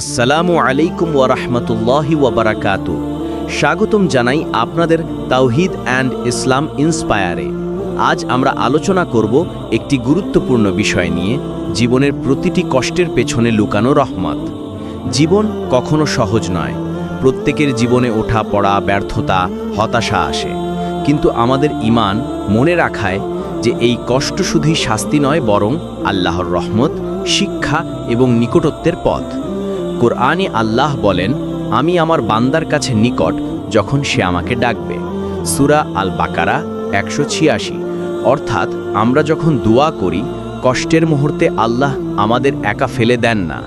আসসালামু আলাইকুম ওয়ারহমতুল্লাহি ওয়াবারাকাতু স্বাগতম জানাই আপনাদের তাওহিদ অ্যান্ড ইসলাম ইন্সপায়ারে। আজ আমরা আলোচনা করব একটি গুরুত্বপূর্ণ বিষয় নিয়ে, জীবনের প্রতিটি কষ্টের পেছনে লুকানো রহমত। জীবন কখনো সহজ নয়। প্রত্যেকের জীবনে ওঠা পড়া ব্যর্থতা, হতাশা আসে। কিন্তু আমাদের ইমান মনে রাখায় যে এই কষ্ট শুধুই শাস্তি নয়, বরং আল্লাহর রহমত, শিক্ষা এবং নিকটত্বের পথ। কোরআনে আল্লাহ বলেন, আমি আমার বান্দার কাছে নিকট যখন সে আমাকে ডাকবে। সুরা আল বাকারা একশো ছিয়াশি। অর্থাৎ আমরা যখন দোয়া করি, কষ্টের মুহূর্তে আল্লাহ আমাদের একা ফেলে দেন না।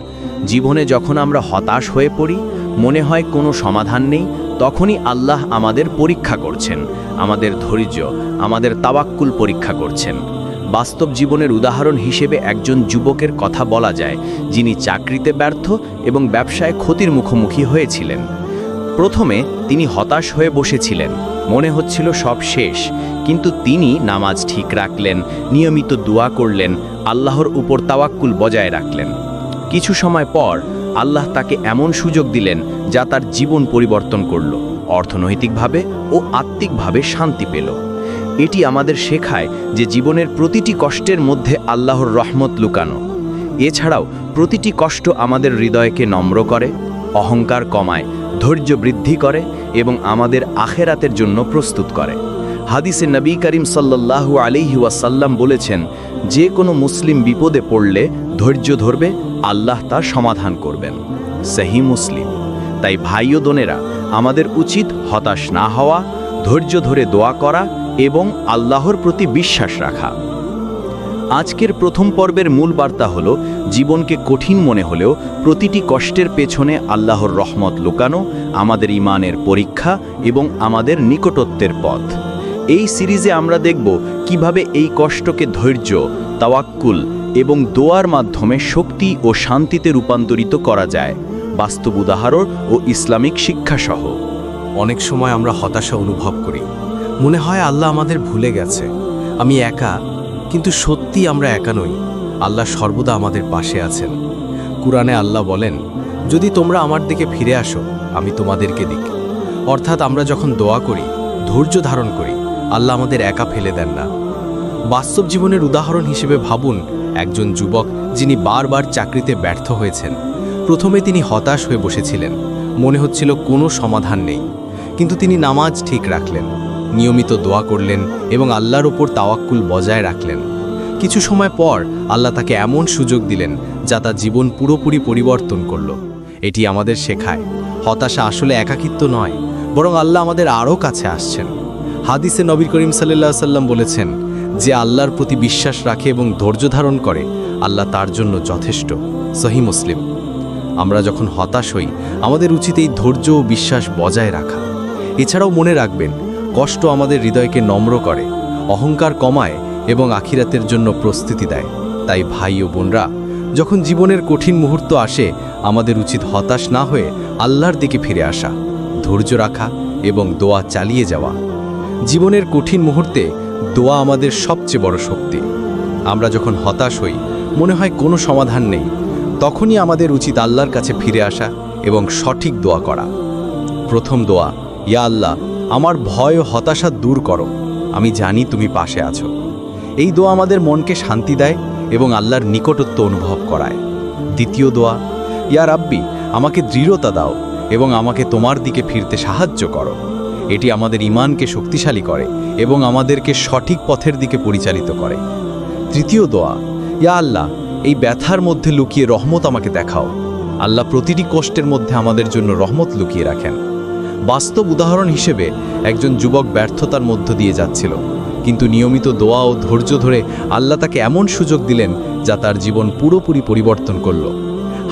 জীবনে যখন আমরা হতাশ হয়ে পড়ি, মনে হয় কোনো সমাধান নেই, তখনই আল্লাহ আমাদের পরীক্ষা করছেন, আমাদের ধৈর্য, আমাদের তাওয়াক্কুল পরীক্ষা করছেন। বাস্তব জীবনের উদাহরণ হিসেবে একজন যুবকের কথা বলা যায়, যিনি চাকরিতে ব্যর্থ এবং ব্যবসায় ক্ষতির মুখোমুখি হয়েছিলেন। প্রথমে তিনি হতাশ হয়ে বসেছিলেন, মনে হচ্ছিল সব শেষ, কিন্তু তিনি নামাজ ঠিক রাখলেন, নিয়মিত দোয়া করলেন, আল্লাহর উপর তাওয়াক্কুল বজায় রাখলেন। কিছু সময় পর আল্লাহ তাকে এমন সুযোগ দিলেন, যা তার জীবন পরিবর্তন করল, অর্থনৈতিকভাবে ও আত্মিকভাবে শান্তি পেল। এটি আমাদের শেখায় যে জীবনের প্রতিটি কষ্টের মধ্যে আল্লাহর রহমত লুকানো। এছাড়াও প্রতিটি কষ্ট আমাদের হৃদয়কে নম্র করে, অহংকার কমায়, ধৈর্য বৃদ্ধি করে এবং আমাদের আখেরাতের জন্য প্রস্তুত করে। হাদিসে নবী করিম সাল্লাল্লাহু আলিহি ওয়াসাল্লাম বলেছেন, যে কোনো মুসলিম বিপদে পড়লে ধৈর্য ধরবে, আল্লাহ তার সমাধান করবেন। সেহি মুসলিম। তাই ভাই ও বোনেরা, আমাদের উচিত হতাশ না হওয়া, ধৈর্য ধরে দোয়া করা এবং আল্লাহর প্রতি বিশ্বাস রাখা। আজকের প্রথম পর্বের মূল বার্তা হল, জীবনকে কঠিন মনে হলেও প্রতিটি কষ্টের পেছনে আল্লাহর রহমত লুকানো, আমাদের ইমানের পরীক্ষা এবং আমাদের নিকটত্বের পথ। এই সিরিজে আমরা দেখব কীভাবে এই কষ্টকে ধৈর্য, তাওয়াক্কুল এবং দোয়ার মাধ্যমে শক্তি ও শান্তিতে রূপান্তরিত করা যায়, বাস্তব উদাহরণ ও ইসলামিক শিক্ষাসহ। অনেক সময় আমরা হতাশা অনুভব করি। মনে হয় আল্লাহ আমাদের ভুলে গেছে। আমি একা, কিন্তু সত্যি আমরা একা নই। আল্লাহ সর্বদা আমাদের পাশে আছেন। কুরআনে আল্লাহ বলেন, যদি তোমরা আমার দিকে ফিরে আসো, আমি তোমাদেরকে দিক। অর্থাৎ আমরা যখন দোয়া করি, ধৈর্য ধারণ করি, আল্লাহ আমাদের একা ফেলে দেন না। বাস্তব জীবনের উদাহরণ হিসেবে ভাবুন একজন যুবক যিনি বারবার চাকরিতে ব্যর্থ হয়েছেন। প্রথমে তিনি হতাশ হয়ে বসেছিলেন। মনে হচ্ছিল কোনো সমাধান নেই। কিন্তু তিনি নামাজ ঠিক রাখলেন। নিয়মিত দোয়া করলেন এবং আল্লাহর ওপর তাওয়াক্কুল বজায় রাখলেন। কিছু সময় পর আল্লাহ তাকে এমন সুযোগ দিলেন যা তার জীবন পুরোপুরি পরিবর্তন করল। এটি আমাদের শেখায়, হতাশা আসলে একাকিত্ব নয়, বরং আল্লাহ আমাদের আরও কাছে আসছেন। হাদিসে নবীর করিম সাল্লাহ সাল্লাম বলেছেন, যে আল্লাহর প্রতি বিশ্বাস রাখে এবং ধৈর্য ধারণ করে, আল্লাহ তার জন্য যথেষ্ট। সহি মুসলিম। আমরা যখন হতাশ হই, আমাদের উচিত এই ধৈর্য ও বিশ্বাস বজায় রাখা। এছাড়াও মনে রাখবেন কষ্ট আমাদের হৃদয়কে নম্র করে, অহংকার কমায় এবং আখিরাতের জন্য প্রস্তুতি দেয়। তাই ভাই ও বোনরা, যখন জীবনের কঠিন মুহূর্ত আসে, আমাদের উচিত হতাশ না হয়ে আল্লাহর দিকে ফিরে আসা, ধৈর্য রাখা এবং দোয়া চালিয়ে যাওয়া। জীবনের কঠিন মুহূর্তে দোয়া আমাদের সবচেয়ে বড় শক্তি। আমরা যখন হতাশ হই, মনে হয় কোনো সমাধান নেই, তখনই আমাদের উচিত আল্লাহর কাছে ফিরে আসা এবং সঠিক দোয়া করা। প্রথম দোয়া, ইয়া আল্লাহ আমার ভয় ও হতাশা দূর করো। আমি জানি তুমি পাশে আছো। এই দোয়া আমাদের মনকে শান্তি দেয় এবং আল্লাহর নিকটত্ব অনুভব করায়। দ্বিতীয় দোয়া, ইয়া রাব্বি, আমাকে দৃঢ়তা দাও এবং আমাকে তোমার দিকে ফিরতে সাহায্য করো। এটি আমাদের ইমানকে শক্তিশালী করে এবং আমাদেরকে সঠিক পথের দিকে পরিচালিত করে। তৃতীয় দোয়া, ইয়া আল্লাহ, এই ব্যথার মধ্যে লুকিয়ে রহমত আমাকে দেখাও। আল্লাহ প্রতিটি কষ্টের মধ্যে আমাদের জন্য রহমত লুকিয়ে রাখেন। বাস্তব উদাহরণ হিসেবে একজন যুবক ব্যর্থতার মধ্য দিয়ে যাচ্ছিল। কিন্তু নিয়মিত দোয়া ও ধৈর্য ধরে আল্লাহ তাকে এমন সুযোগ দিলেন যা তার জীবন পুরোপুরি পরিবর্তন করল।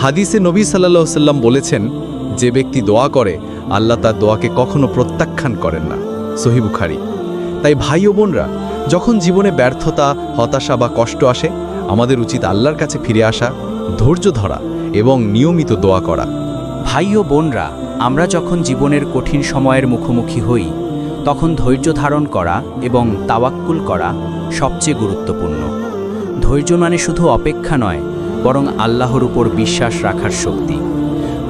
হাদিসে নবী সাল্লাহ সাল্লাম বলেছেন, যে ব্যক্তি দোয়া করে, আল্লাহ তার দোয়াকে কখনো প্রত্যাখ্যান করেন না। সহিবুখারি তাই ভাই ও বোনরা, যখন জীবনে ব্যর্থতা, হতাশা বা কষ্ট আসে, আমাদের উচিত আল্লাহর কাছে ফিরে আসা, ধৈর্য ধরা এবং নিয়মিত দোয়া করা। ভাই ও বোনরা, আমরা যখন জীবনের কঠিন সময়ের মুখোমুখি হই, তখন ধৈর্য ধারণ করা এবং তাওয়াক্কুল করা সবচেয়ে গুরুত্বপূর্ণ। ধৈর্য মানে শুধু অপেক্ষা নয়, বরং আল্লাহর উপর বিশ্বাস রাখার শক্তি।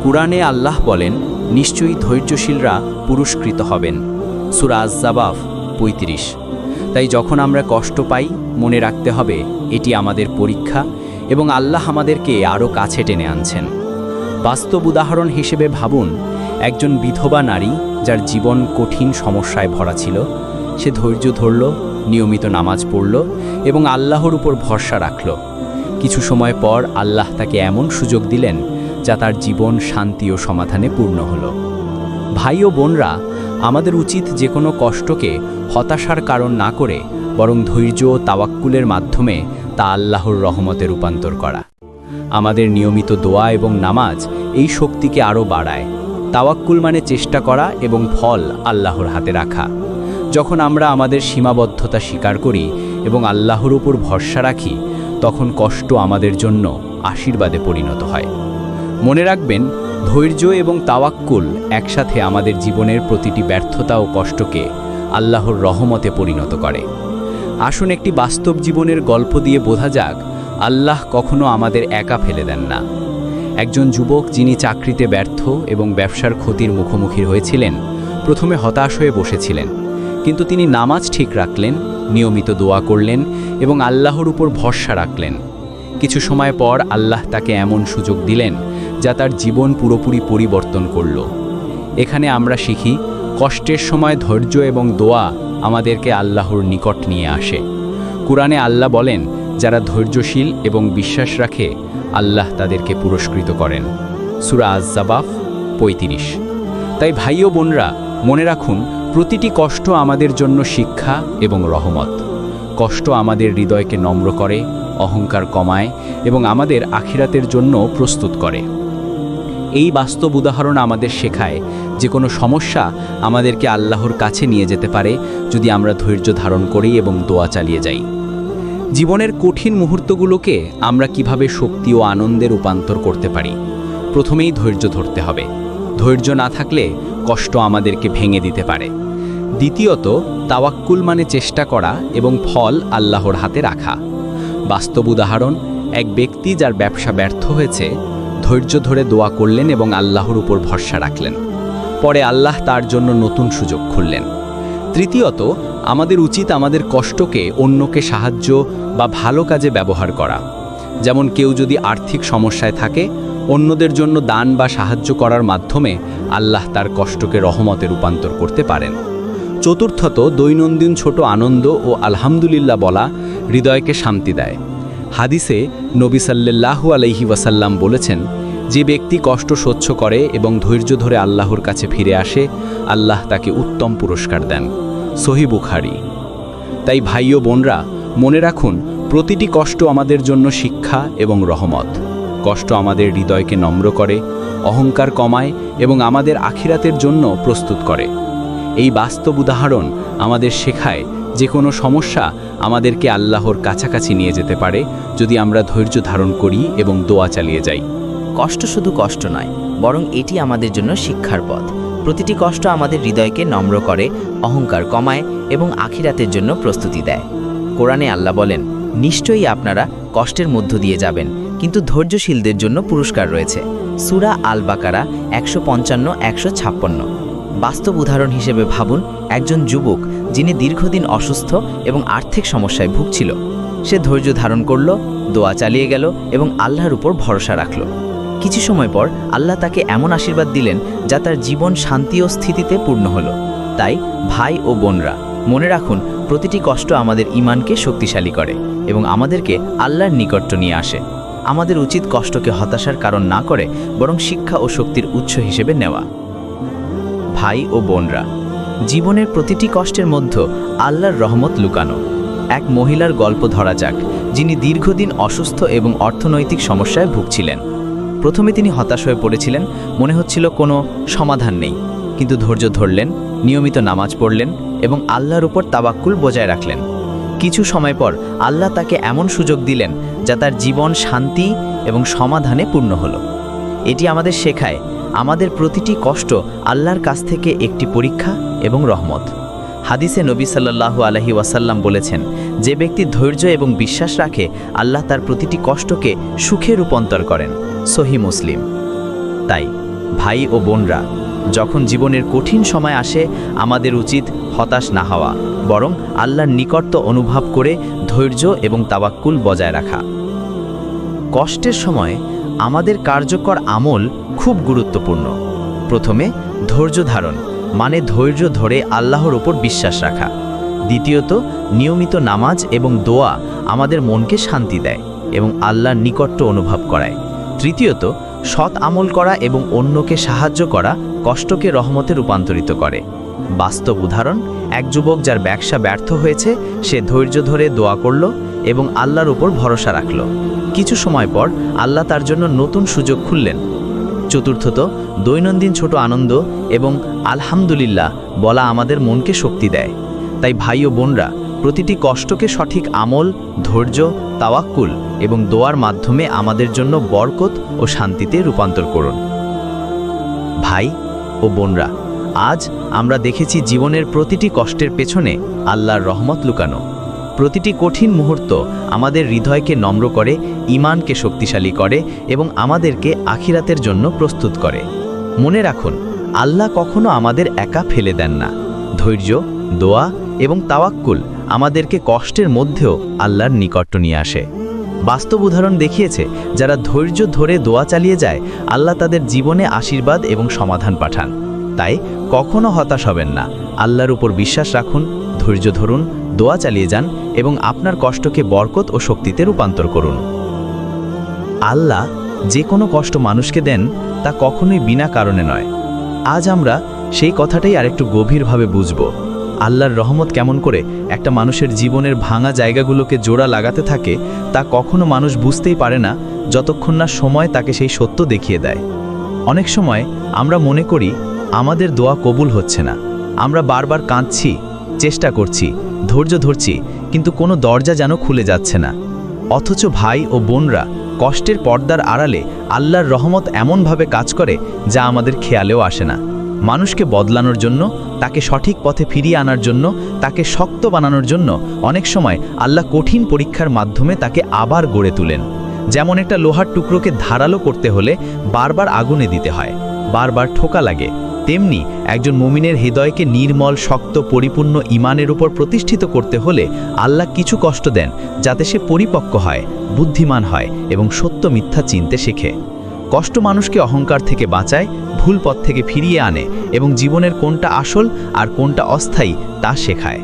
কুরআনে আল্লাহ বলেন, নিশ্চয়ই ধৈর্যশীলরা পুরস্কৃত হবেন। সুরা আজাবাফ পঁয়ত্রিশ। তাই যখন আমরা কষ্ট পাই, মনে রাখতে হবে, এটি আমাদের পরীক্ষা এবং আল্লাহ আমাদেরকে আরও কাছে টেনে আনছেন। বাস্তব উদাহরণ হিসেবে ভাবুন, একজন বিধবা নারী যার জীবন কঠিন সমস্যায় ভরা ছিল, সে ধৈর্য ধরল, নিয়মিত নামাজ পড়ল এবং আল্লাহর উপর ভরসা রাখল। কিছু সময় পর আল্লাহ তাকে এমন সুযোগ দিলেন যা তার জীবন শান্তি ও সমাধানে পূর্ণ হলো। ভাই ও বোনরা, আমাদের উচিত যে কোনো কষ্টকে হতাশার কারণ না করে বরং ধৈর্য ও তাওয়াক্কুলের মাধ্যমে তা আল্লাহর রহমতে রূপান্তর করা। আমাদের নিয়মিত দোয়া এবং নামাজ এই শক্তিকে আরও বাড়ায়। তাওয়াক্কুল মানে চেষ্টা করা এবং ফল আল্লাহর হাতে রাখা। যখন আমরা আমাদের সীমাবদ্ধতা স্বীকার করি এবং আল্লাহর উপর ভরসা রাখি, তখন কষ্ট আমাদের জন্য আশীর্বাদে পরিণত হয়। মনে রাখবেন, ধৈর্য এবং তাওয়াক্কুল একসাথে আমাদের জীবনের প্রতিটি ব্যর্থতা ও কষ্টকে আল্লাহর রহমতে পরিণত করে। আসুন একটি বাস্তব জীবনের গল্প দিয়ে বোঝা যাক আল্লাহ কখনো আমাদের একা ফেলে দেন না। একজন যুবক যিনি চাকরিতে ব্যর্থ এবং ব্যবসার ক্ষতির মুখোমুখি হয়েছিলেন, প্রথমে হতাশ হয়ে বসেছিলেন। কিন্তু তিনি নামাজ ঠিক রাখলেন, নিয়মিত দোয়া করলেন এবং আল্লাহর উপর ভরসা রাখলেন। কিছু সময় পর আল্লাহ তাকে এমন সুযোগ দিলেন যা তার জীবন পুরোপুরি পরিবর্তন করল। এখানে আমরা শিখি, কষ্টের সময় ধৈর্য এবং দোয়া আমাদেরকে আল্লাহর নিকট নিয়ে আসে। কুরআনে আল্লাহ বলেন যারা ধৈর্যশীল এবং বিশ্বাস রাখে, আল্লাহ তাদেরকে পুরস্কৃত করেন। সুরা আজাবাফ পঁয়ত্রিশ। তাই ভাই ও বোনরা, মনে রাখুন, প্রতিটি কষ্ট আমাদের জন্য শিক্ষা এবং রহমত। কষ্ট আমাদের হৃদয়কে নম্র করে, অহংকার কমায় এবং আমাদের আখিরাতের জন্য প্রস্তুত করে। এই বাস্তব উদাহরণ আমাদের শেখায় যে কোনো সমস্যা আমাদেরকে আল্লাহর কাছে নিয়ে যেতে পারে যদি আমরা ধৈর্য ধারণ করি এবং দোয়া চালিয়ে যাই। জীবনের কঠিন মুহূর্তগুলোকে আমরা কীভাবে শক্তি ও আনন্দে রূপান্তর করতে পারি? প্রথমেই ধৈর্য ধরতে হবে। ধৈর্য না থাকলে কষ্ট আমাদেরকে ভেঙে দিতে পারে। দ্বিতীয়ত, তাওয়াক্কুল মানে চেষ্টা করা এবং ফল আল্লাহর হাতে রাখা। বাস্তব উদাহরণ, এক ব্যক্তি যার ব্যবসা ব্যর্থ হয়েছে, ধৈর্য ধরে দোয়া করলেন এবং আল্লাহর উপর ভরসা রাখলেন। পরে আল্লাহ তার জন্য নতুন সুযোগ খুললেন। তৃতীয়ত, আমাদের উচিত আমাদের কষ্টকে অন্যকে সাহায্য বা ভালো কাজে ব্যবহার করা। যেমন কেউ যদি আর্থিক সমস্যায় থাকে, অন্যদের জন্য দান বা সাহায্য করার মাধ্যমে আল্লাহ তার কষ্টকে রহমতে রূপান্তর করতে পারেন। চতুর্থত, দৈনন্দিন ছোট আনন্দ ও আলহামদুলিল্লাহ বলা হৃদয়কে শান্তি দেয়। হাদিসে নবী সাল্লাল্লাহু আলাইহি ওয়াসাল্লাম বলেছেন, যে ব্যক্তি কষ্ট সহ্য করে এবং ধৈর্য ধরে আল্লাহর কাছে ফিরে আসে, আল্লাহ তাকে উত্তম পুরস্কার দেন। সহি বুখারি। তাই ভাই ও বোনরা, মনে রাখুন, প্রতিটি কষ্ট আমাদের জন্য শিক্ষা এবং রহমত। কষ্ট আমাদের হৃদয়কে নম্র করে, অহংকার কমায় এবং আমাদের আখিরাতের জন্য প্রস্তুত করে। এই বাস্তব উদাহরণ আমাদের শেখায় যে কোনো সমস্যা আমাদেরকে আল্লাহর কাছাকাছি নিয়ে যেতে পারে যদি আমরা ধৈর্য ধারণ করি এবং দোয়া চালিয়ে যাই। কষ্ট শুধু কষ্ট নয়, বরং এটি আমাদের জন্য শিক্ষার পথ। প্রতিটি কষ্ট আমাদের হৃদয়কে নম্র করে, অহংকার কমায় এবং আখিরাতের জন্য প্রস্তুতি দেয়। কোরআনে আল্লাহ বলেন, নিশ্চয়ই আপনারা কষ্টের মধ্য দিয়ে যাবেন, কিন্তু ধৈর্যশীলদের জন্য পুরস্কার রয়েছে। সুরা আল বাকারা একশো পঞ্চান্ন, একশো ছাপ্পান্ন। বাস্তব উদাহরণ হিসেবে ভাবুন, একজন যুবক যিনি দীর্ঘদিন অসুস্থ এবং আর্থিক সমস্যায় ভুগছিল, সে ধৈর্য ধারণ করল, দোয়া চালিয়ে গেল এবং আল্লাহর উপর ভরসা রাখল। কিছু সময় পর আল্লাহ তাকে এমন আশীর্বাদ দিলেন যা তার জীবন শান্তি ও স্থিতিতে পূর্ণ হলো। তাই ভাই ও বোনরা, মনে রাখুন, প্রতিটি কষ্ট আমাদের ইমানকে শক্তিশালী করে এবং আমাদেরকে আল্লাহর নিকট্য নিয়ে আসে। আমাদের উচিত কষ্টকে হতাশার কারণ না করে বরং শিক্ষা ও শক্তির উৎস হিসেবে নেওয়া। ভাই ও বোনরা, জীবনের প্রতিটি কষ্টের মধ্যে আল্লাহর রহমত লুকানো। এক মহিলার গল্প ধরা যাক, যিনি দীর্ঘদিন অসুস্থ এবং অর্থনৈতিক সমস্যায় ভুগছিলেন। প্রথমে তিনি হতাশ হয়ে পড়েছিলেন, মনে হচ্ছিল কোনো সমাধান নেই। কিন্তু ধৈর্য ধরলেন, নিয়মিত নামাজ পড়লেন এবং আল্লাহর উপর তাবাক্কুল বজায় রাখলেন। কিছু সময় পর আল্লাহ তাকে এমন সুযোগ দিলেন যা তার জীবন শান্তি এবং সমাধানে পূর্ণ হলো। এটি আমাদের শেখায়, আমাদের প্রতিটি কষ্ট আল্লাহর কাছ থেকে একটি পরীক্ষা এবং রহমত। হাদিসে নবী সাল্লাল্লাহু আলহি ওয়াসাল্লাম বলেছেন, যে ব্যক্তি ধৈর্য এবং বিশ্বাস রাখে, আল্লাহ তার প্রতিটি কষ্টকে সুখে রূপান্তর করেন। সহি মুসলিম। তাই ভাই ও বোনরা, যখন জীবনের কঠিন সময় আসে, আমাদের উচিত হতাশ না হওয়া, বরং আল্লাহর নিকটত্ব অনুভব করে ধৈর্য এবং তাবাক্কুল বজায় রাখা। কষ্টের সময় আমাদের কার্যকর আমল খুব গুরুত্বপূর্ণ। প্রথমে ধৈর্য ধারণ মানে ধৈর্য ধরে আল্লাহর ওপর বিশ্বাস রাখা। দ্বিতীয়ত, নিয়মিত নামাজ এবং দোয়া আমাদের মনকে শান্তি দেয় এবং আল্লাহর নিকট্য অনুভব করায়। তৃতীয়ত, সৎ আমল করা এবং অন্যকে সাহায্য করা কষ্টকে রহমতে রূপান্তরিত করে। বাস্তব উদাহরণ, এক যুবক যার ব্যবসা ব্যর্থ হয়েছে, সে ধৈর্য ধরে দোয়া করল এবং আল্লাহর উপর ভরসা রাখল। কিছু সময় পর আল্লাহ তার জন্য নতুন সুযোগ খুললেন। চতুর্থত, দৈনন্দিন ছোট আনন্দ এবং আলহামদুলিল্লাহ বলা আমাদের মনকে শক্তি দেয়। তাই ভাই ও বোনরা প্রতিটি কষ্টকে সঠিক আমল, ধৈর্য, তাওয়াক্কুল এবং দোয়ার মাধ্যমে আমাদের জন্য বরকত ও শান্তিতে রূপান্তর করুন। ভাই ও বোনরা, আজ আমরা দেখেছি জীবনের প্রতিটি কষ্টের পেছনে আল্লাহর রহমত লুকানো। প্রতিটি কঠিন মুহূর্ত আমাদের হৃদয়কে নম্র করে ইমানকে শক্তিশালী করে এবং আমাদেরকে আখিরাতের জন্য প্রস্তুত করে। মনে রাখুন, আল্লাহ কখনো আমাদের একা ফেলে দেন না। ধৈর্য, দোয়া এবং তাওয়াক্কুল আমাদেরকে কষ্টের মধ্যেও আল্লাহর নিকট্য নিয়ে আসে। বাস্তব উদাহরণ দেখিয়েছে, যারা ধৈর্য ধরে দোয়া চালিয়ে যায়, আল্লাহ তাদের জীবনে আশীর্বাদ এবং সমাধান পাঠান। তাই কখনো হতাশ হবেন না। আল্লাহর উপর বিশ্বাস রাখুন, ধৈর্য ধরুন, দোয়া চালিয়ে যান এবং আপনার কষ্টকে বরকত ও শক্তিতে রূপান্তর করুন। আল্লাহ যে কোনো কষ্ট মানুষকে দেন, তা কখনোই বিনা কারণে নয়। আজ আমরা সেই কথাটাই আরেকটু গভীরভাবে বুঝব। আল্লাহর রহমত কেমন করে একটা মানুষের জীবনের ভাঙা জায়গাগুলোকে জোড়া লাগাতে থাকে, তা কখনো মানুষ বুঝতেই পারে না যতক্ষণ না সময় তাকে সেই সত্য দেখিয়ে দেয়। অনেক সময় আমরা মনে করি, আমাদের দোয়া কবুল হচ্ছে না। আমরা বারবার কাঁদছি, চেষ্টা করছি, ধৈর্য ধরছি, কিন্তু কোনো দরজা যেন খুলে যাচ্ছে না। অথচ ভাই ও বোনরা কষ্টের পর্দার আড়ালে আল্লাহর রহমত এমনভাবে কাজ করে যা আমাদের খেয়ালেও আসে না। মানুষকে বদলানোর জন্য, তাকে সঠিক পথে ফিরিয়ে আনার জন্য, তাকে শক্ত বানানোর জন্য অনেক সময় আল্লাহ কঠিন পরীক্ষার মাধ্যমে তাকে আবার গড়ে তুলেন। যেমন একটা লোহার টুকরোকে ধারালো করতে হলে বারবার আগুনে দিতে হয়, বারবার ঠোকা লাগে। তেমনি একজন মুমিনের হৃদয়কে নির্মল, শক্ত, পরিপূর্ণ ইমানের উপর প্রতিষ্ঠিত করতে হলে আল্লাহ কিছু কষ্ট দেন যাতে সে পরিপক্ক হয়, বুদ্ধিমান হয় এবং সত্য মিথ্যা চিনতে শেখে। কষ্ট মানুষকে অহংকার থেকে বাঁচায় ভুল পথ থেকে ফিরিয়ে আনে এবং জীবনের কোনটা আসল আর কোনটা অস্থায়ী তা শেখায়।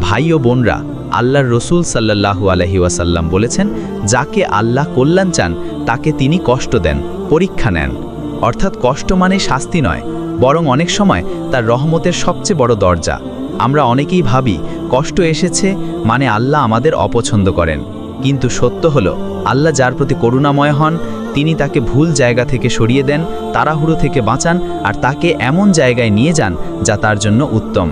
ভাই ও বোনরা আল্লাহর রসুল সাল্লাহু আলহি ওয়াসাল্লাম বলেছেন, যাকে আল্লাহ কল্যাণ চান, তাকে তিনি কষ্ট দেন, পরীক্ষা নেন। অর্থাৎ কষ্ট মানে শাস্তি নয়, বরং অনেক সময় তার রহমতের সবচেয়ে বড় দরজা। আমরা অনেকেই ভাবি, কষ্ট এসেছে মানে আল্লাহ আমাদের অপছন্দ করেন। কিন্তু সত্য হল, আল্লাহ যার প্রতি করুণাময় হন, তিনি তাকে ভুল জায়গা থেকে সরিয়ে দেন, তাড়াহুড়ো থেকে বাঁচান, আর তাকে এমন জায়গায় নিয়ে যান যা তার জন্য উত্তম।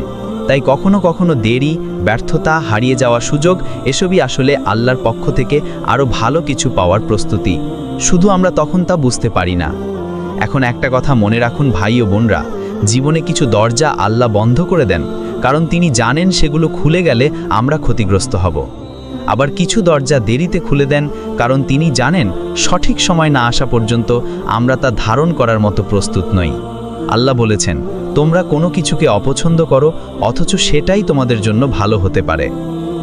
তাই কখনো কখনো দেরি, ব্যর্থতা, হারিয়ে যাওয়া সুযোগ, এসবই আসলে আল্লাহর পক্ষ থেকে আরও ভালো কিছু পাওয়ার প্রস্তুতি। শুধু আমরা তখন তা বুঝতে পারি না। এখন একটা কথা মনে রাখুন ভাই ও বোনরা, জীবনে কিছু দরজা আল্লাহ বন্ধ করে দেন, কারণ তিনি জানেন সেগুলো খুলে গেলে আমরা ক্ষতিগ্রস্ত হব। আবার কিছু দরজা দেরিতে খুলে দেন কারণ তিনি জানেন সঠিক সময় না আসা পর্যন্ত আমরা তা ধারণ করার মতো প্রস্তুত নই। আল্লাহ বলেছেন, তোমরা কোনো কিছুকে অপছন্দ করো, অথচ সেটাই তোমাদের জন্য ভালো হতে পারে।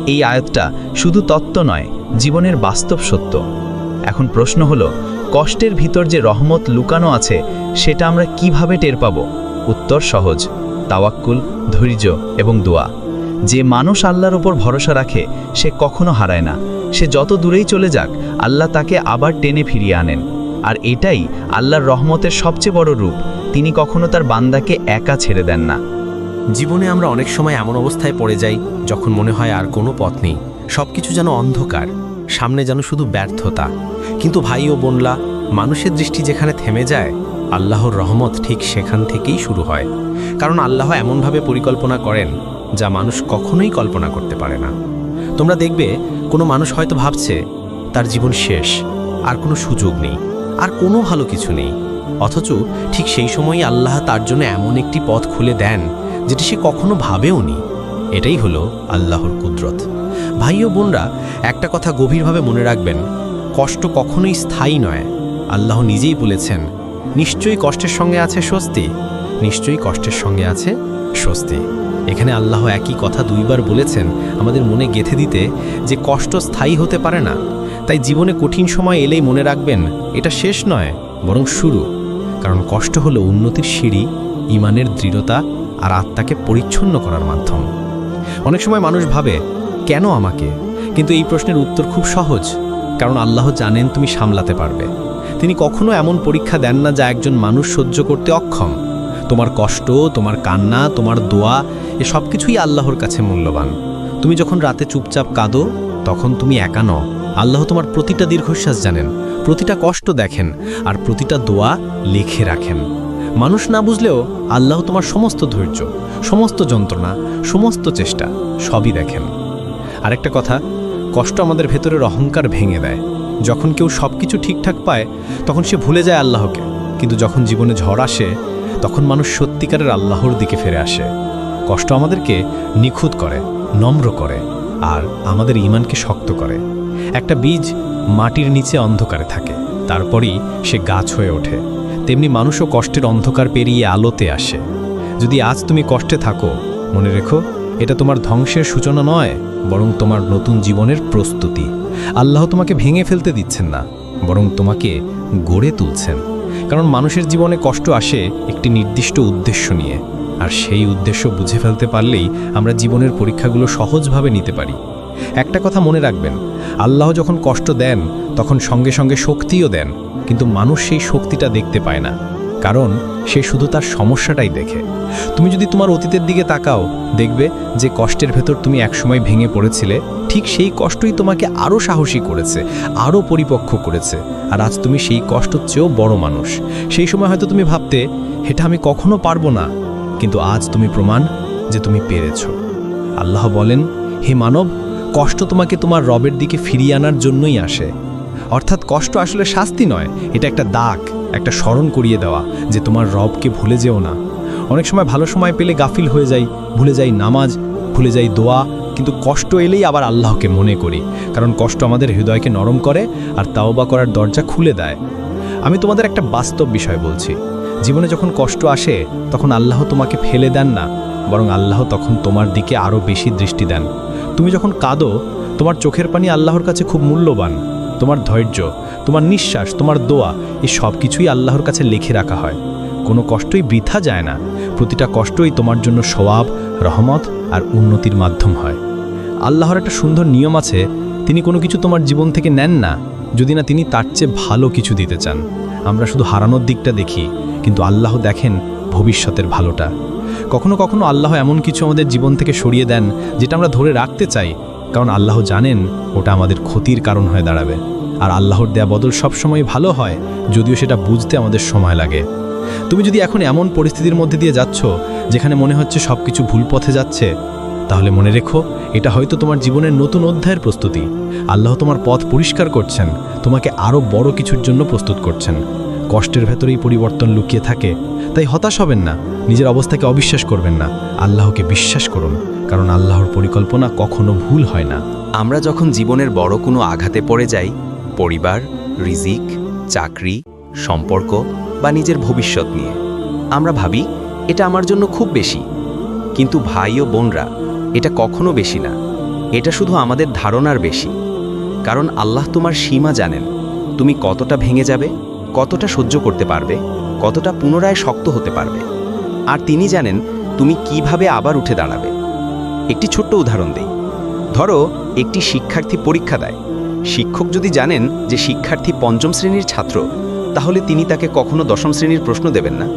এই আয়াতটা শুধু তত্ত্ব নয়, জীবনের বাস্তব সত্য। এখন প্রশ্ন হলো, কষ্টের ভিতর যে রহমত লুকানো আছে, সেটা আমরা কীভাবে টের পাব? উত্তর সহজ, তাওয়াক্কুল, ধৈর্য এবং দোয়া। যে মানুষ আল্লাহর ওপর ভরসা রাখে, সে কখনো হারায় না। সে যত দূরেই চলে যাক, আল্লাহ তাকে আবার টেনে ফিরিয়ে আনেন। আর এটাই আল্লাহর রহমতের সবচেয়ে বড় রূপ। তিনি কখনো তার বান্দাকে একা ছেড়ে দেন না। জীবনে আমরা অনেক সময় এমন অবস্থায় পড়ে যাই, যখন মনে হয় আর কোনো পথ নেই। সব কিছু যেন অন্ধকার, সামনে যেন শুধু ব্যর্থতা। কিন্তু ভাই ও বোনলা মানুষের দৃষ্টি যেখানে থেমে যায়, আল্লাহর রহমত ঠিক সেখান থেকেই শুরু হয়। কারণ আল্লাহ এমনভাবে পরিকল্পনা করেন যা মানুষ কখনোই কল্পনা করতে পারে না। তোমরা দেখবে, কোনো মানুষ হয়তো ভাবছে, তার জীবন শেষ, আর কোনো সুযোগ নেই, আর কোনো ভালো কিছু নেই। অথচ ঠিক সেই সময়ই আল্লাহ তার জন্য এমন একটি পথ খুলে দেন, যেটি সে কখনো ভাবেও নি। এটাই হলো আল্লাহর কুদরত। ভাই ও বোনরা, একটা কথা গভীরভাবে মনে রাখবেন, কষ্ট কখনোই স্থায়ী নয়। আল্লাহ নিজেই বলেছেন, নিশ্চয়ই কষ্টের সঙ্গে আছে স্বস্তি, নিশ্চয়ই কষ্টের সঙ্গে আছে স্বস্তি। এখানে আল্লাহ একই কথা দুইবার বলেছেন, আমাদের মনে গেথে দিতে, যে কষ্ট স্থায়ী হতে পারে না। তাই জীবনে কঠিন সময় এলেই মনে রাখবেন, এটা শেষ নয়, বরং শুরু। কারণ কষ্ট হলো উন্নতির সিঁড়ি, ইমানের দৃঢ়তা আর আত্মাকে পরিচ্ছন্ন করার মাধ্যম। অনেক সময় মানুষ ভাবে, কেন আমাকে? কিন্তু এই প্রশ্নের উত্তর খুব সহজ, কারণ আল্লাহ জানেন তুমি সামলাতে পারবে। তিনি কখনো এমন পরীক্ষা দেন না যা একজন মানুষ সহ্য করতে অক্ষম। তোমার কষ্ট, তোমার কান্না, তোমার দোয়া, এ সব কিছুই আল্লাহর কাছে মূল্যবান। তুমি যখন রাতে চুপচাপ কাঁদো, তখন তুমি একা নও। আল্লাহ তোমার প্রতিটা দীর্ঘশ্বাস জানেন, প্রতিটা কষ্ট দেখেন, আর প্রতিটা দোয়া লিখে রাখেন। মানুষ না বুঝলেও আল্লাহ তোমার সমস্ত ধৈর্য, সমস্ত যন্ত্রণা, সমস্ত চেষ্টা সবই দেখেন। আরেকটা কথা, কষ্ট আমাদের ভেতরের অহংকার ভেঙে দেয়। যখন কেউ সব কিছু ঠিকঠাক পায়, তখন সে ভুলে যায় আল্লাহকে। কিন্তু যখন জীবনে ঝড় আসে তখন মানুষ সত্যিকারের আল্লাহর দিকে ফিরে আসে। কষ্ট আমাদেরকে নিখুঁত করে, নম্র করে, আর আমাদের ইমানকে শক্ত করে। একটা বীজ মাটির নিচে অন্ধকারে থাকে, তারপরই সে গাছ হয়ে ওঠে। তেমনি মানুষও কষ্টের অন্ধকার পেরিয়ে আলোতে আসে। যদি আজ তুমি কষ্টে থাকো, মনে রেখো, এটা তোমার ধ্বংসের সূচনা নয়, বরং তোমার নতুন জীবনের প্রস্তুতি। আল্লাহ তোমাকে ভেঙে ফেলতে দিচ্ছেন না, বরং তোমাকে গড়ে তুলছেন। কারণ মানুষের জীবনে কষ্ট আসে একটি নির্দিষ্ট উদ্দেশ্য নিয়ে। আর সেই উদ্দেশ্য বুঝে ফেলতে পারলেই আমরা জীবনের পরীক্ষাগুলো সহজভাবে নিতে পারি। একটা কথা মনে রাখবেন, আল্লাহ যখন কষ্ট দেন, তখন সঙ্গে সঙ্গে শক্তিও দেন, কিন্তু মানুষ সেই শক্তিটা দেখতে পায় না। কারণ সে শুধু তার সমস্যাটাই দেখে। তুমি যদি তোমার অতীতের দিকে তাকাও, দেখবে যে কষ্টের ভেতর তুমি একসময় ভেঙে পড়েছিলে, ঠিক সেই কষ্টই তোমাকে আরও সাহসী করেছে, আরও পরিপক্ষ করেছে, আর আজ তুমি সেই কষ্টর চেয়েও বড় মানুষ। সেই সময় হয়তো তুমি ভাবতে, এটা আমি কখনো পারব না। কিন্তু আজ তুমি প্রমাণ যে তুমি পেরেছ। আল্লাহ বলেন, হে মানব, কষ্ট তোমাকে তোমার রবের দিকে ফিরিয়ে আনার জন্যই আসে। অর্থাৎ কষ্ট আসলে শাস্তি নয়, এটা একটা দাগ। একটা স্মরণ করিয়ে দেওয়া যে তোমার রবকে ভুলে যেও না। অনেক সময় ভালো সময় পেলে গাফিল হয়ে যাই, ভুলে যাই নামাজ, ভুলে যাই দোয়া, কিন্তু কষ্ট এলেই আবার আল্লাহকে মনে করি, কারণ কষ্ট আমাদের হৃদয়কে নরম করে আর তাওবা করার দরজা খুলে দেয়। আমি তোমাদের একটা বাস্তব বিষয় বলছি। জীবনে যখন কষ্ট আসে, তখন আল্লাহ তোমাকে ফেলে দেন না, বরং আল্লাহ তখন তোমার দিকে আরও বেশি দৃষ্টি দেন। তুমি যখন কাঁদো, তোমার চোখের পানি আল্লাহর কাছে খুব মূল্যবান। তোমার ধৈর্য, তোমার নিঃশ্বাস, তোমার দোয়া এই সব কিছুই আল্লাহর কাছে লিখে রাখা হয়। কোনো কষ্টই বৃথা যায় না। প্রতিটা কষ্টই তোমার জন্য সওয়াব, রহমত আর উন্নতির মাধ্যম হয়। আল্লাহর একটা সুন্দর নিয়ম আছে, তিনি কোনো কিছু তোমার জীবন থেকে নেন না, যদি না তিনি তার চেয়ে ভালো কিছু দিতে চান। আমরা শুধু হারানোর দিকটা দেখি, কিন্তু আল্লাহ দেখেন ভবিষ্যতের ভালোটা। কখনো কখনো আল্লাহ এমন কিছু আমাদের জীবন থেকে সরিয়ে দেন, যেটা আমরা ধরে রাখতে চাই কারণ আল্লাহ জানেন ওটা আমাদের ক্ষতির কারণ হয়ে দাঁড়াবে। আর আল্লাহর দেয়া বদল সবসময় ভালো হয়, যদিও সেটা বুঝতে আমাদের সময় লাগে। তুমি যদি এখন এমন পরিস্থিতির মধ্যে দিয়ে যাচ্ছ, যেখানে মনে হচ্ছে সব কিছু ভুল পথে যাচ্ছে, তাহলে মনে রেখো, এটা হয়তো তোমার জীবনের নতুন অধ্যায়ের প্রস্তুতি। আল্লাহ তোমার পথ পরিষ্কার করছেন, তোমাকে আরও বড় কিছুর জন্য প্রস্তুত করছেন। কষ্টের ভেতরেই পরিবর্তন লুকিয়ে থাকে, তাই হতাশ হবেন না, নিজের অবস্থাকে অবিশ্বাস করবেন না, আল্লাহকে বিশ্বাস করুন। কারণ আল্লাহর পরিকল্পনা কখনো ভুল হয় না। আমরা যখন জীবনের বড় কোনো আঘাতে পড়ে যাই, পরিবার, রিজিক, চাকরি, সম্পর্ক বা নিজের ভবিষ্যৎ নিয়ে, আমরা ভাবি এটা আমার জন্য খুব বেশি। কিন্তু ভাই ও বোনরা, এটা কখনো বেশি না। এটা শুধু আমাদের ধারণার বেশি। কারণ আল্লাহ তোমার সীমা জানেন। তুমি কতটা ভেঙে যাবে, কতটা সহ্য করতে পারবে, কতটা পুনরায় শক্ত হতে পারবে। আর তিনি জানেন তুমি কীভাবে আবার উঠে দাঁড়াবে। একটি ছোট্ট উদাহরণ দেই। ধরো, একটি শিক্ষার্থী পরীক্ষা দেয়। শিক্ষক যদি জানেন যে শিক্ষার্থী পঞ্চম শ্রেণির ছাত্র, তাহলে তিনি তাকে কখনো দশম শ্রেণির প্রশ্ন দেবেন না।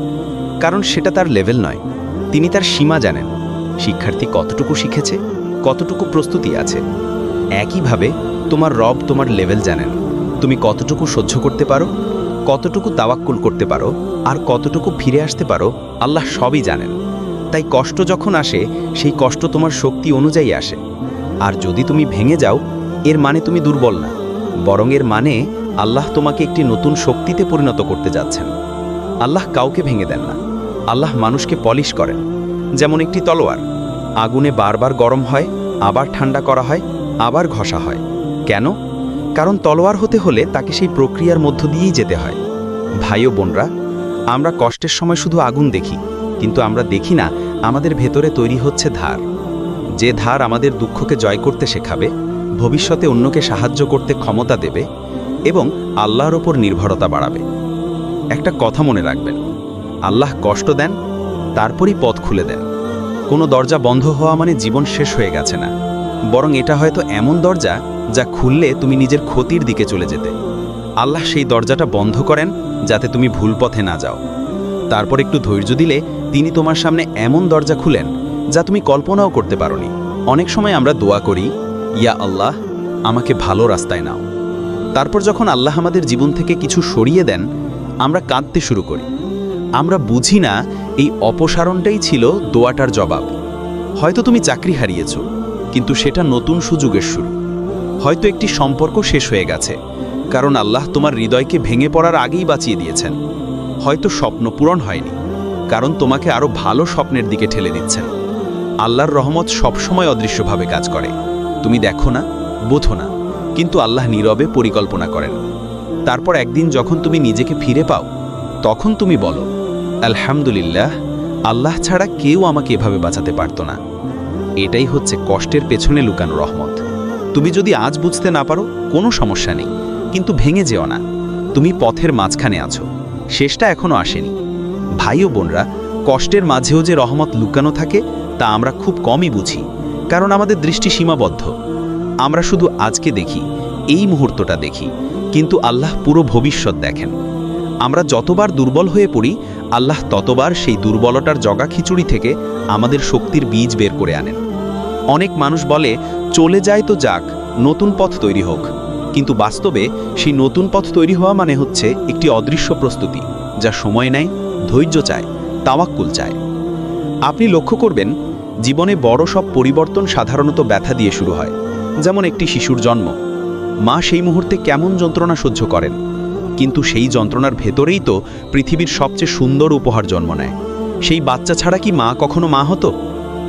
কারণ সেটা তার লেভেল নয়। তিনি তার সীমা জানেন। শিক্ষার্থী কতটুকু শিখেছে, কতটুকু প্রস্তুতি আছে। একইভাবে, তোমার রব তোমার লেভেল জানেন। তুমি কতটুকু সহ্য করতে পারো, কতটুকু তাওয়াক্কুল করতে পারো, আর কতটুকু ফিরে আসতে পারো, আল্লাহ সবই জানেন। তাই কষ্ট যখন আসে, সেই কষ্ট তোমার শক্তি অনুযায়ী আসে। আর যদি তুমি ভেঙে যাও, এর মানে তুমি দুর্বল না। বরং এর মানে আল্লাহ তোমাকে একটি নতুন শক্তিতে পরিণত করতে যাচ্ছেন। আল্লাহ কাউকে ভেঙে দেন না। আল্লাহ মানুষকে পলিশ করেন। যেমন একটি তলোয়ার। আগুনে বারবার গরম হয়, আবার ঠান্ডা করা হয়, আবার ঘষা হয়। কেন? কারণ তলোয়ার হতে হলে তাকে সেই প্রক্রিয়ার মধ্য দিয়েই যেতে হয়। ভাই ও বোনরা, আমরা কষ্টের সময় শুধু আগুন দেখি। কিন্তু আমরা দেখি না, আমাদের ভেতরে তৈরি হচ্ছে ধার। যে ধার আমাদের দুঃখকে জয় করতে শেখাবে, ভবিষ্যতে অন্যকে সাহায্য করতে ক্ষমতা দেবে এবং আল্লাহর ওপর নির্ভরতা বাড়াবে। একটা কথা মনে রাখবেন, আল্লাহ কষ্ট দেন, তারপরই পথ খুলে দেন। কোনো দরজা বন্ধ হওয়া মানে জীবন শেষ হয়ে গেছে না। বরং এটা হয়তো এমন দরজা যা খুললে তুমি নিজের ক্ষতির দিকে চলে যেতে। আল্লাহ সেই দরজাটা বন্ধ করেন যাতে তুমি ভুল পথে না যাও। তারপর একটু ধৈর্য দিলে তিনি তোমার সামনে এমন দরজা খুলেন যা তুমি কল্পনাও করতে পারোনি। অনেক সময় আমরা দোয়া করি, ইয়া আল্লাহ, আমাকে ভালো রাস্তায় নাও। তারপর যখন আল্লাহ আমাদের জীবন থেকে কিছু সরিয়ে দেন, আমরা কাঁদতে শুরু করি। আমরা বুঝি না এই অপসারণটাই ছিল দোয়াটার জবাব। হয়তো তুমি চাকরি হারিয়েছ, কিন্তু সেটা নতুন সুযোগের শুরু। হয়তো একটি সম্পর্ক শেষ হয়ে গেছে, কারণ আল্লাহ তোমার হৃদয়কে ভেঙে পড়ার আগেই বাঁচিয়ে দিয়েছেন। হয়তো স্বপ্ন পূরণ হয়নি, কারণ তোমাকে আরও ভালো স্বপ্নের দিকে ঠেলে দিচ্ছেন। আল্লাহর রহমত সবসময় অদৃশ্যভাবে কাজ করে। তুমি দেখো না, বোঝো না, কিন্তু আল্লাহ নীরবে পরিকল্পনা করেন। তারপর একদিন যখন তুমি নিজেকে ফিরে পাও, তখন তুমি বলো, আলহামদুলিল্লাহ, আল্লাহ ছাড়া কেউ আমাকে এভাবে বাঁচাতে পারত না। এটাই হচ্ছে কষ্টের পেছনে লুকানো রহমত। তুমি যদি আজ বুঝতে না পারো, কোনো সমস্যা নেই, কিন্তু ভেঙে যেও না। তুমি পথের মাঝখানে আছো। শেষটা এখনও আসেনি। ভাই ও বোনরা কষ্টের মাঝেও যে রহমত লুকানো থাকে, তা আমরা খুব কমই বুঝি, কারণ আমাদের দৃষ্টি সীমাবদ্ধ। আমরা শুধু আজকে দেখি, এই মুহূর্তটা দেখি, কিন্তু আল্লাহ পুরো ভবিষ্যৎ দেখেন। আমরা যতবার দুর্বল হয়ে পড়ি, আল্লাহ ততবার সেই দুর্বলতার জগা খিচুড়ি থেকে আমাদের শক্তির বীজ বের করে আনেন। অনেক মানুষ বলে, চলে যায় তো যাক, নতুন পথ তৈরি হোক। কিন্তু বাস্তবে সেই নতুন পথ তৈরি হওয়া মানে হচ্ছে একটি অদৃশ্য প্রস্তুতি, যা সময় নেয়, ধৈর্য চায়, তাওয়াক্কুল চায়। আপনি লক্ষ্য করবেন, জীবনে বড় সব পরিবর্তন সাধারণত ব্যথা দিয়ে শুরু হয়, যেমন একটি শিশুর জন্ম। মা সেই মুহূর্তে কেমন যন্ত্রণা সহ্য করেন, কিন্তু সেই যন্ত্রণার ভেতরেই তো পৃথিবীর সবচেয়ে সুন্দর উপহার জন্ম নেয়। সেই বাচ্চা ছাড়া কি মা কখনো মা হতো?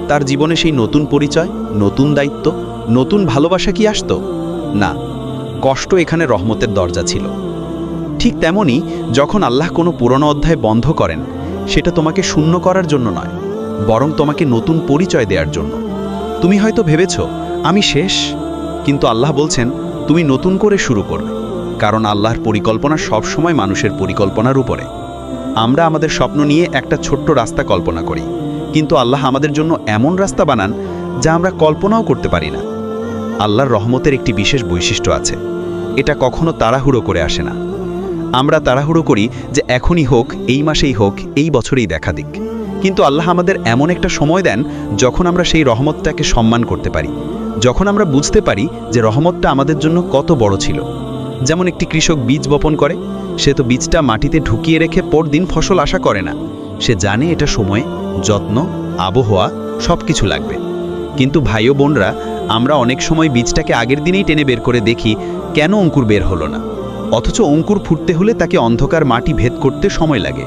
তার জীবনে সেই নতুন পরিচয়, নতুন দায়িত্ব, নতুন ভালোবাসা কি আসতো? না। কষ্ট এখানে রহমতের দরজা ছিল। ঠিক তেমনি যখন আল্লাহ কোনো পুরনো অধ্যায় বন্ধ করেন, সেটা তোমাকে শূন্য করার জন্য নয়, বরং তোমাকে নতুন পরিচয় দেওয়ার জন্য। তুমি হয়তো ভেবেছ, আমি শেষ, কিন্তু আল্লাহ বলছেন, তুমি নতুন করে শুরু করবে, কারণ আল্লাহর পরিকল্পনা সবসময় মানুষের পরিকল্পনার উপরে। আমরা আমাদের স্বপ্ন নিয়ে একটা ছোট্ট রাস্তা কল্পনা করি, কিন্তু আল্লাহ আমাদের জন্য এমন রাস্তা বানান, যা আমরা কল্পনাও করতে পারি না। আল্লাহর রহমতের একটি বিশেষ বৈশিষ্ট্য আছে। এটা কখনো তাড়াহুড়ো করে আসে না। আমরা তাড়াহুড়ো করি যে এখনই হোক, এই মাসেই হোক, এই বছরেই দেখা দিক। কিন্তু আল্লাহ আমাদের এমন একটা সময় দেন যখন আমরা সেই রহমতটাকে সম্মান করতে পারি। যখন আমরা বুঝতে পারি যে রহমতটা আমাদের জন্য কত বড় ছিল। যেমন একটি কৃষক বীজ বপন করে, সে তো বীজটা মাটিতে ঢুকিয়ে রেখে পরদিন ফসল আশা করে না। সে জানে এটা সময়, যত্ন, আবহাওয়া সব কিছু লাগবে। কিন্তু ভাই বোনরা আমরা অনেক সময় বীজটাকে আগের দিনেই টেনে বের করে দেখি, কেন অঙ্কুর বের হলো না? অথচ অঙ্কুর ফুটতে হলে তাকে অন্ধকার মাটি ভেদ করতে সময় লাগে।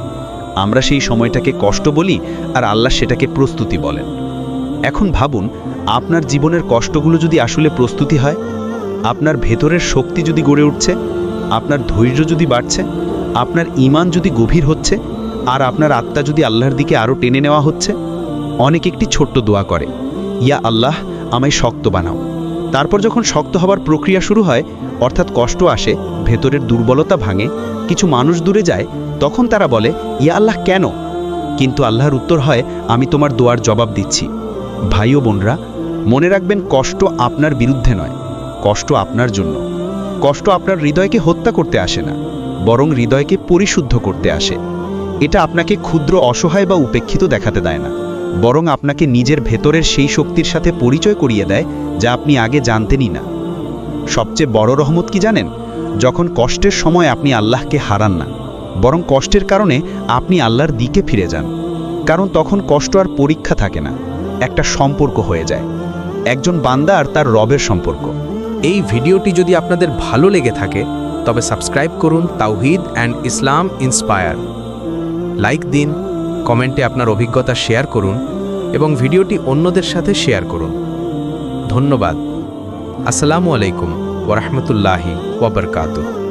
আমরা সেই সময়টাকে কষ্ট বলি আর আল্লাহ সেটাকে প্রস্তুতি বলেন। এখন ভাবুন, আপনার জীবনের কষ্টগুলো যদি আসলে প্রস্তুতি হয়, আপনার ভেতরের শক্তি যদি গড়ে উঠছে, আপনার ধৈর্য যদি বাড়ছে, আপনার ইমান যদি গভীর হচ্ছে, আর আপনার আত্মা যদি আল্লাহর দিকে আরও টেনে নেওয়া হচ্ছে, অনেক একটি ছোট্ট দোয়া করে, ইয়া আল্লাহ আমায় শক্ত বানাও। তারপর যখন শক্ত হবার প্রক্রিয়া শুরু হয়, অর্থাৎ কষ্ট আসে, ভেতরের দুর্বলতা ভাঙে, কিছু মানুষ দূরে যায়, তখন তারা বলে, ইয়া আল্লাহ, কেন? কিন্তু আল্লাহর উত্তর হয়, আমি তোমার দোয়ার জবাব দিচ্ছি। ভাই ও বোনরা, মনে রাখবেন কষ্ট আপনার বিরুদ্ধে নয়, কষ্ট আপনার জন্য। কষ্ট আপনার হৃদয়কে হত্যা করতে আসে না, বরং হৃদয়কে পরিশুদ্ধ করতে আসে। এটা আপনাকে ক্ষুদ্র অসহায় বা উপেক্ষিত দেখাতে দেয় না। বরং আপনাকে নিজের ভেতরের সেই শক্তির সাথে পরিচয় করিয়ে দেয় যা আপনি আগে জানতেনই না। সবচেয়ে বড় রহমত কি জানেন? যখন কষ্টের সময় আপনি আল্লাহকে হারান না, বরং কষ্টের কারণে আপনি আল্লাহর দিকে ফিরে যান, কারণ তখন কষ্ট আর পরীক্ষা থাকে না, একটা সম্পর্ক হয়ে যায়। একজন বান্দা আর তার রবের সম্পর্ক। এই ভিডিওটি যদি আপনাদের ভালো লেগে থাকে, তবে সাবস্ক্রাইব করুন তাওহিদ অ্যান্ড ইসলাম ইন্সপায়ার। লাইক দিন। কমেন্টে আপনার অভিজ্ঞতা শেয়ার করুন এবং ভিডিওটি অন্যদের সাথে শেয়ার করুন। ধন্যবাদ। আসসালামু আলাইকুম ওরহমতুল্লাহি ওবরকাতুহ